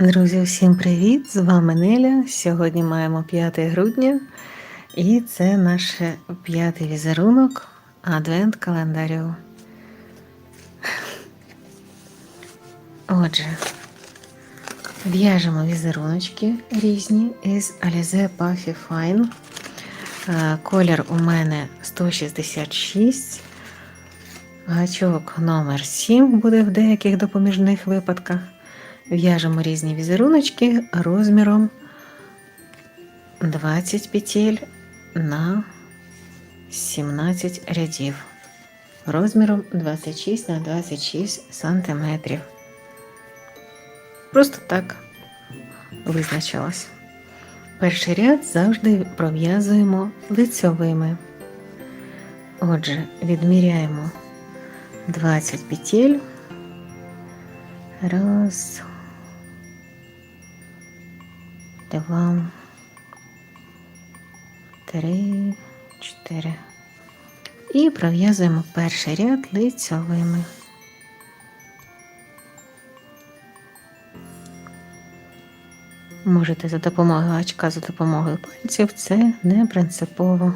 Друзі, всім привіт! З вами Неля. Сьогодні маємо 5 грудня, і це наш п'ятий візерунок Адвент календарю. Отже, в'яжемо візеруночки різні із Alize Puffy Fine. Е, Колір у мене 166. Гачок номер 7 буде в деяких допоміжних випадках. В'яжемо різні візеруночки розміром 20 петель на 17 рядів. Розміром 26 на 26 сантиметрів. Просто так визначилось. Перший ряд завжди пров'язуємо лицьовими. Отже, відміряємо 20 петель. Раз, два, три, чотири. І пров'язуємо перший ряд лицьовими. Можете за допомогою гачка, за допомогою пальців, це не принципово.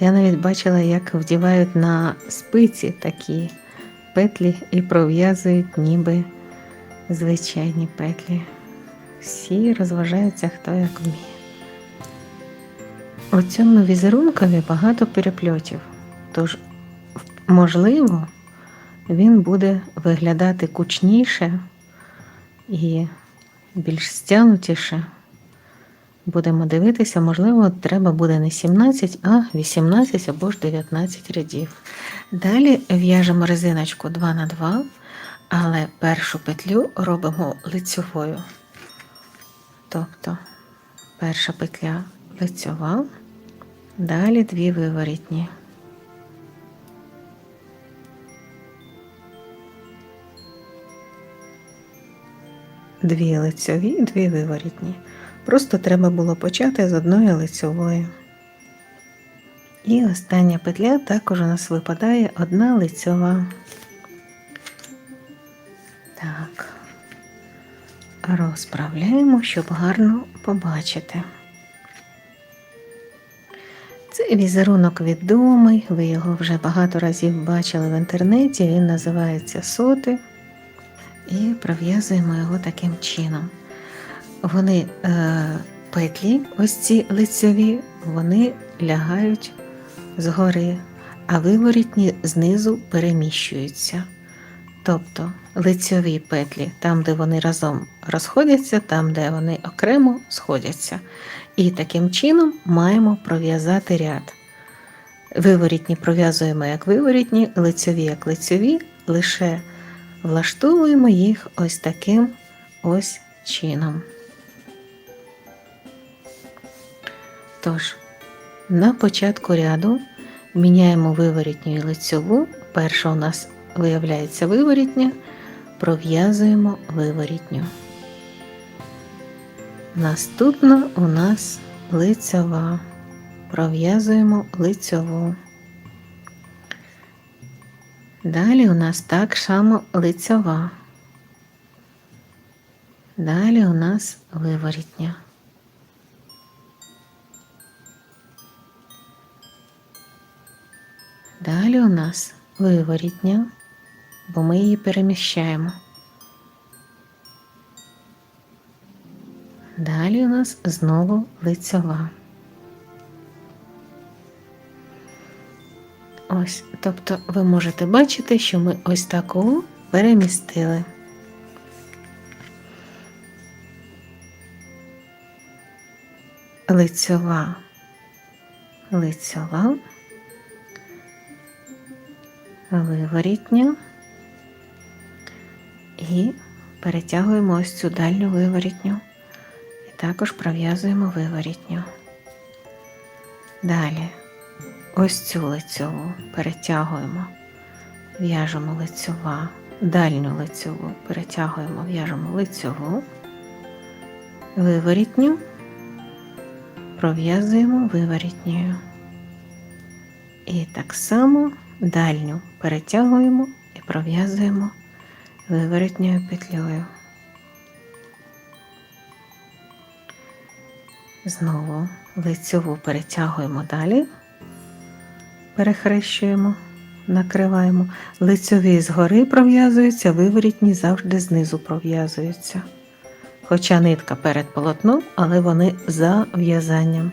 Я навіть бачила, як вдівають на спиці такі петлі і пров'язують ніби звичайні петлі. Всі розважаються, хто як вміє. У цьому візерункові багато перепльотів, тож, можливо, він буде виглядати кучніше і більш стягнутіше. Будемо дивитися, можливо, треба буде не 17, а 18 або ж 19 рядів. Далі в'яжемо резиночку 2 на 2, але першу петлю робимо лицьовою. Тобто перша петля лицьова, далі дві виворітні. Дві лицьові, дві виворітні. Просто треба було почати з одної лицьової. І остання петля також у нас випадає одна лицьова. Так, розправляємо, щоб гарно побачити. Це візерунок відомий, ви його вже багато разів бачили в інтернеті, він називається соти. І пров'язуємо його таким чином. Вони е, петлі, ось ці лицьові, вони лягають згори, а виворітні знизу переміщуються. Тобто лицьові петлі, там, де вони разом розходяться, там, де вони окремо сходяться. І таким чином маємо пров'язати ряд. Виворітні пров'язуємо як виворітні, лицьові як лицьові, лише влаштовуємо їх ось таким ось чином. Тож, на початку ряду міняємо виворітню і лицьову. Перша у нас виявляється виворітня, пров'язуємо виворітню. Наступна у нас лицьова. Пров'язуємо лицьову. Далі у нас так само лицьова. Далі у нас виворітня. Далі у нас виворітня, бо ми її переміщаємо. Далі у нас знову лицьова. Ось, тобто ви можете бачити, що ми ось таку перемістили. Лицьова, лицьова, виворітня і перетягуємо ось цю дальню виворітню. І також пров'язуємо виворітню. Далі ось цю лицьову перетягуємо, в'яжемо лицьова, дальню лицьову, перетягуємо, в'яжемо лицьову, виворітню, пров'язуємо виворітньою. І так само дальню перетягуємо і пров'язуємо виворотньою петлею. Знову лицьову перетягуємо далі, перехрещуємо, накриваємо. Лицьові згори пров'язуються, виворітні завжди знизу пров'язуються. Хоча нитка перед полотном, але вони за в'язанням.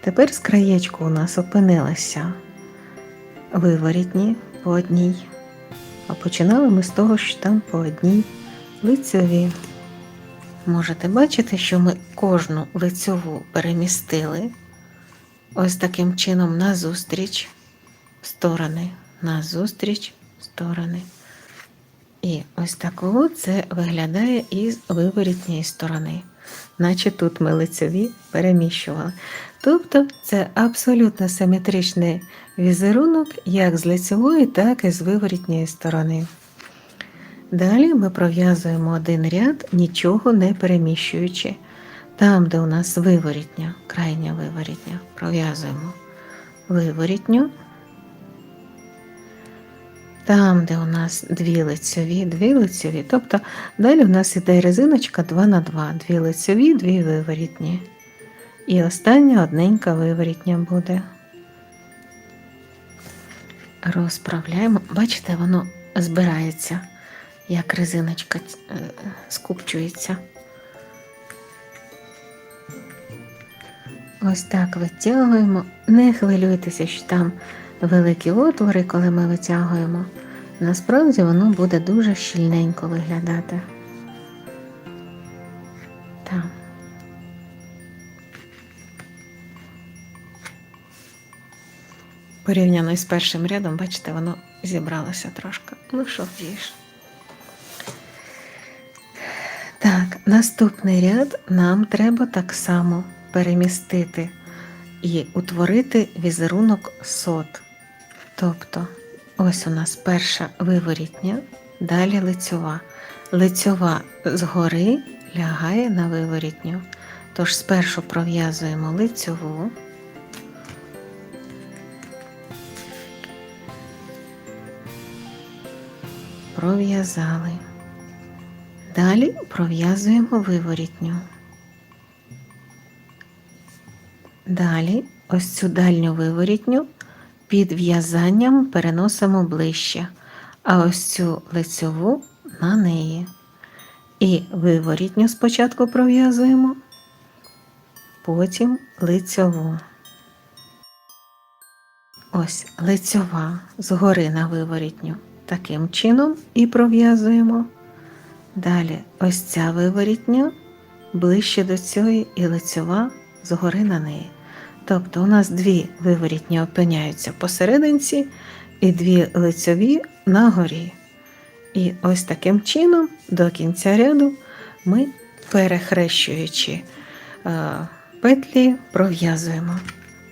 Тепер з краєчку у нас опинилися виворітні по одній. А починали ми з того, що там по одній лицьові. Можете бачити, що ми кожну лицьову перемістили ось таким чином назустріч сторони, назустріч сторони. І ось такого це виглядає із виворітньої сторони, наче тут ми лицеві переміщували. Тобто це абсолютно симетричний візерунок як з лицевої, так і з виворітньої сторони. Далі ми пров'язуємо один ряд, нічого не переміщуючи. Там, де у нас виворітня, крайня виворітня, пров'язуємо виворітню. Там, де у нас дві лицьові, дві лицьові. Тобто далі у нас іде резиночка 2 на 2, дві лицьові, дві виворітні. І остання одненька виворітня буде. Розправляємо. Бачите, воно збирається, як резиночка е, скупчується. Ось так витягуємо. Не хвилюйтеся, що там великі отвори, коли ми витягуємо. Насправді воно буде дуже щільненько виглядати. Так. Порівняно з першим рядом, бачите, воно зібралося трошки. Ну, що вдієш? Так, наступний ряд нам треба так само перемістити і утворити візерунок сот. Тобто, ось у нас перша виворітня, далі лицьова. Лицьова згори лягає на виворітню. Тож спершу пров'язуємо лицьову. Пров'язали. Далі пров'язуємо виворітню. Далі ось цю дальню виворітню під в'язанням переносимо ближче, а ось цю лицьову на неї. І виворітню спочатку пров'язуємо, потім лицьову. Ось лицьова згори на виворітню. Таким чином і пров'язуємо. Далі ось ця виворітня ближче до цієї і лицьова згори на неї. Тобто у нас дві виворітні опиняються посерединці і дві лицьові на горі. І ось таким чином до кінця ряду ми, перехрещуючи е, петлі, пров'язуємо.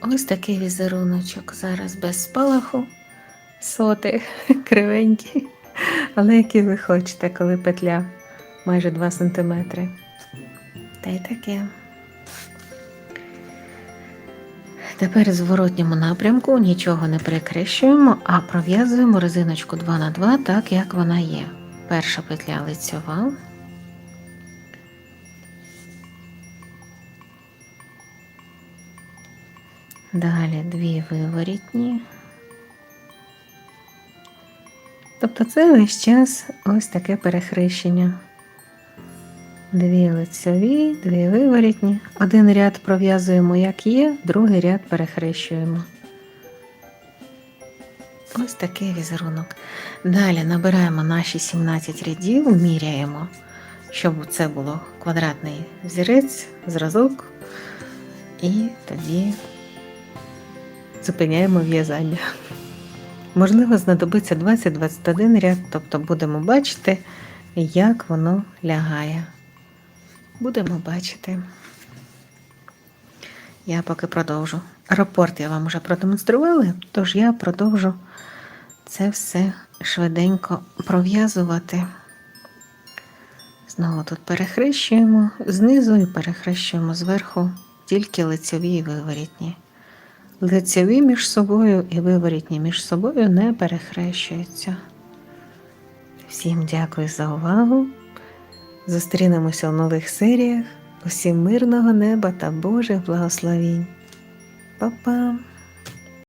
Ось такий візеруночок зараз без спалаху, соти, кривенькі, але які ви хочете, коли петля майже 2 см. Та й таке. Тепер в зворотньому напрямку нічого не перекрещуємо, а пров'язуємо резиночку 2 на 2 так, як вона є. Перша петля лицьова. Далі дві виворітні. Тобто це весь час ось таке перехрещення. Дві лицеві, дві виворітні. Один ряд пров'язуємо, як є, другий ряд перехрещуємо. Ось такий візерунок. Далі набираємо наші 17 рядів, міряємо, щоб це було квадратний зірець, зразок, і тоді зупиняємо в'язання. Можливо, знадобиться 20-21 ряд, тобто будемо бачити, як воно лягає. Будемо бачити. Я поки продовжу. Рапорт я вам вже продемонструвала, тож я продовжу це все швиденько пров'язувати. Знову тут перехрещуємо знизу і перехрещуємо зверху тільки лицеві і виворітні. Лицеві між собою і виворітні між собою не перехрещуються. Всім дякую за увагу. Зустрінемося в нових серіях. Усім мирного неба та Божих благословінь. Па-па!